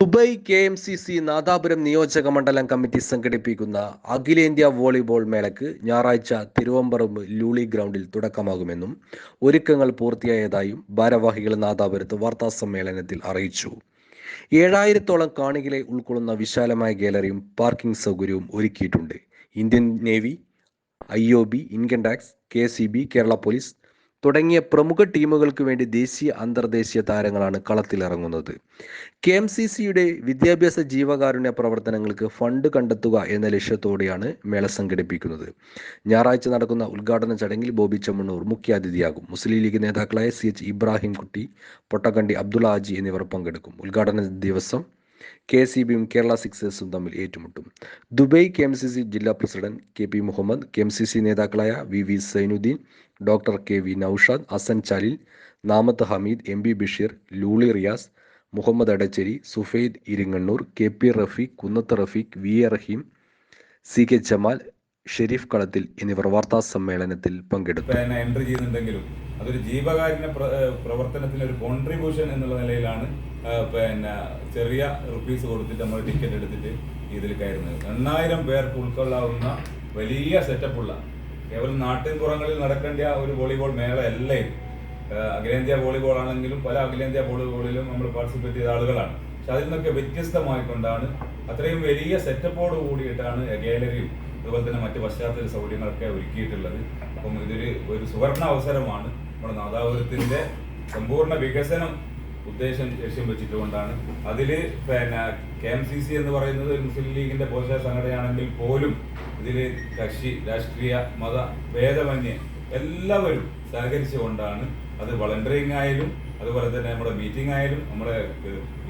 Dubai K M C C Nadapuram നിയോജക മണ്ഡലം committee സംഘടിപ്പിക്കുന്ന അഖിലേന്ത്യാ വോളിബോൾ മേളയ്ക്ക് ഞായറാഴ്ച തിരുവമ്പറമ്പ് ലൂളി ഗ്രൗണ്ടിൽ തുടക്കമാകുമെന്നും ഒരുക്കങ്ങൾ പൂർത്തിയായതായും ഭാരവാഹികൾ നാദാപുരത്ത് വാർത്താ സമ്മേളനത്തിൽ അറിയിച്ചു. ഏഴായിരത്തോളം കാണികളെ ഉൾക്കൊള്ളുന്ന വിശാലമായ ഗാലറിയും പാർക്കിംഗ് സൗകര്യവും ഒരുക്കിയിട്ടുണ്ട്. Indian navy I O B income tax K C B Kerala police തുടങ്ങിയ പ്രമുഖ ടീമുകൾക്ക് വേണ്ടി ദേശീയ അന്തർദേശീയ താരങ്ങളാണ് കളത്തിലിറങ്ങുന്നത് കെ എം സി സിയുടെ വിദ്യാഭ്യാസ ജീവകാരുണ്യ പ്രവർത്തനങ്ങൾക്ക് ഫണ്ട് കണ്ടെത്തുക എന്ന ലക്ഷ്യത്തോടെയാണ് മേള സംഘടിപ്പിക്കുന്നത്. ഞായറാഴ്ച നടക്കുന്ന ഉദ്ഘാടന ചടങ്ങിൽ ബോബി ചെമ്മണ്ണൂർ മുഖ്യാതിഥിയാകും. മുസ്ലിം ലീഗ് നേതാക്കളായ സി എച്ച് ഇബ്രാഹിം കുട്ടി പൊട്ടക്കണ്ടി അബ്ദുള്ള ഹാജി എന്നിവർ പങ്കെടുക്കും. ഉദ്ഘാടന ദിവസം കെ സി ബിയും കേരള സിക്സേഴ്സും തമ്മിൽ ഏറ്റുമുട്ടും. Dubai K M C C ജില്ലാ president K P Muhammad K M C C നേതാക്കളായ V V Zainuddin doctor K V Naushad Hasan Chalil Namath Hameed M B Basheer Luli Riyas Muhammad Adacheri Sufaid Iringannur K P Rafeeq Kunnath Rafeeq V A Rahim C K Jamal Sherif Kalathil എന്നിവർ വാർത്താ സമ്മേളനത്തിൽ പങ്കെടുത്തു. Entry ചെയ്യുന്നുണ്ടെങ്കിലും അതൊരു ജീവകാരുണ്യ പ്രവർത്തനത്തിന് ഒരു contribution എന്നുള്ള നിലയിലാണ് പിന്നെ ചെറിയ റുപ്പീസ് കൊടുത്തിട്ട് നമ്മൾ ടിക്കറ്റ് എടുത്തിട്ട് ഇതിൽ കയറുന്നത്. എണ്ണായിരം പേർക്ക് ഉൾക്കൊള്ളാവുന്ന വലിയ സെറ്റപ്പുള്ള കേവലം നാട്ടിൻപുറങ്ങളിൽ നടക്കേണ്ട ഒരു വോളിബോൾ മേള അല്ല? അഖിലേന്ത്യാ വോളിബോൾ ആണെങ്കിലും പല അഖിലേന്ത്യാ വോളിബോളിലും നമ്മൾ പാർട്ടിസിപ്പേറ്റ് ചെയ്ത ആളുകളാണ്. പക്ഷെ അതിൽ നിന്നൊക്കെ വ്യത്യസ്തമായിക്കൊണ്ടാണ് അത്രയും വലിയ സെറ്റപ്പോട് കൂടിയിട്ടാണ് ഗാലറിയും അതുപോലെ തന്നെ മറ്റ് പശ്ചാത്തല സൗകര്യങ്ങളൊക്കെ ഒരുക്കിയിട്ടുള്ളത്. അപ്പം ഇതൊരു ഒരു സുവർണ അവസരമാണ്. നമ്മുടെ നാദാപുരത്തിന്റെ സമ്പൂർണ വികസനം ഉദ്ദേശം ലക്ഷ്യം വെച്ചിട്ടുകൊണ്ടാണ്. അതിൽ പിന്നെ കെ എം സി സി എന്ന് പറയുന്നത് മുസ്ലിം ലീഗിന്റെ പോഷക സംഘടനയാണെങ്കിൽ പോലും ഇതിൽ കക്ഷി രാഷ്ട്രീയ മത ഭേദമന്യേ എല്ലാവരും സഹകരിച്ചുകൊണ്ടാണ് അത് വളണ്ടറിങ് ആയാലും അതുപോലെ തന്നെ നമ്മുടെ മീറ്റിംഗ് ആയാലും നമ്മുടെ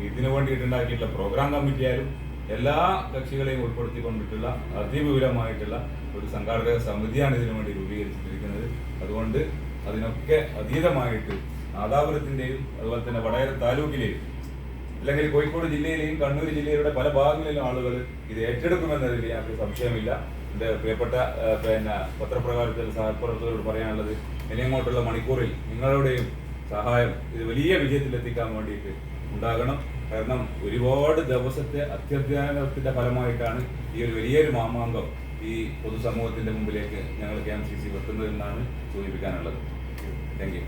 ഇതിനു വേണ്ടിയിട്ടുണ്ടാക്കിയിട്ടുള്ള പ്രോഗ്രാം കമ്മിറ്റി ആയാലും എല്ലാ കക്ഷികളെയും ഉൾപ്പെടുത്തിക്കൊണ്ടിട്ടുള്ള അതിവിപുലമായിട്ടുള്ള ഒരു സംഘാടക സമിതിയാണ് ഇതിനു വേണ്ടി രൂപീകരിച്ചിരിക്കുന്നത് അതുകൊണ്ട് അതിനൊക്കെ അതീതമായിട്ട് നാദാപുരത്തിന്റെയും അതുപോലെ തന്നെ വടകര താലൂക്കിലെയും അല്ലെങ്കിൽ കോഴിക്കോട് ജില്ലയിലെയും കണ്ണൂർ ജില്ലയിലൂടെ പല ഭാഗങ്ങളിലും ആളുകൾ ഇത് ഏറ്റെടുക്കുമെന്നതിൽ ഞങ്ങൾക്ക് സംശയമില്ല എന്റെ പ്രിയപ്പെട്ട പിന്നെ പത്രപ്രകാരത്തിൽ സഹപ്രവർത്തകരോട് പറയാനുള്ളത് ഇനി അങ്ങോട്ടുള്ള മണിക്കൂറിൽ നിങ്ങളുടെയും സഹായം ഇത് വലിയ വിജയത്തിലെത്തിക്കാൻ വേണ്ടിയിട്ട് ഉണ്ടാകണം. കാരണം ഒരുപാട് ദിവസത്തെ അത്യധ്വാനത്തിന്റെ ഫലമായിട്ടാണ് ഈ ഒരു വലിയൊരു മാമാങ്കം ഈ പൊതുസമൂഹത്തിന്റെ മുമ്പിലേക്ക് ഞങ്ങൾ കെ എം സി സി വെക്കുന്നതെന്നാണ് സൂചിപ്പിക്കാനുള്ളത്. Thank you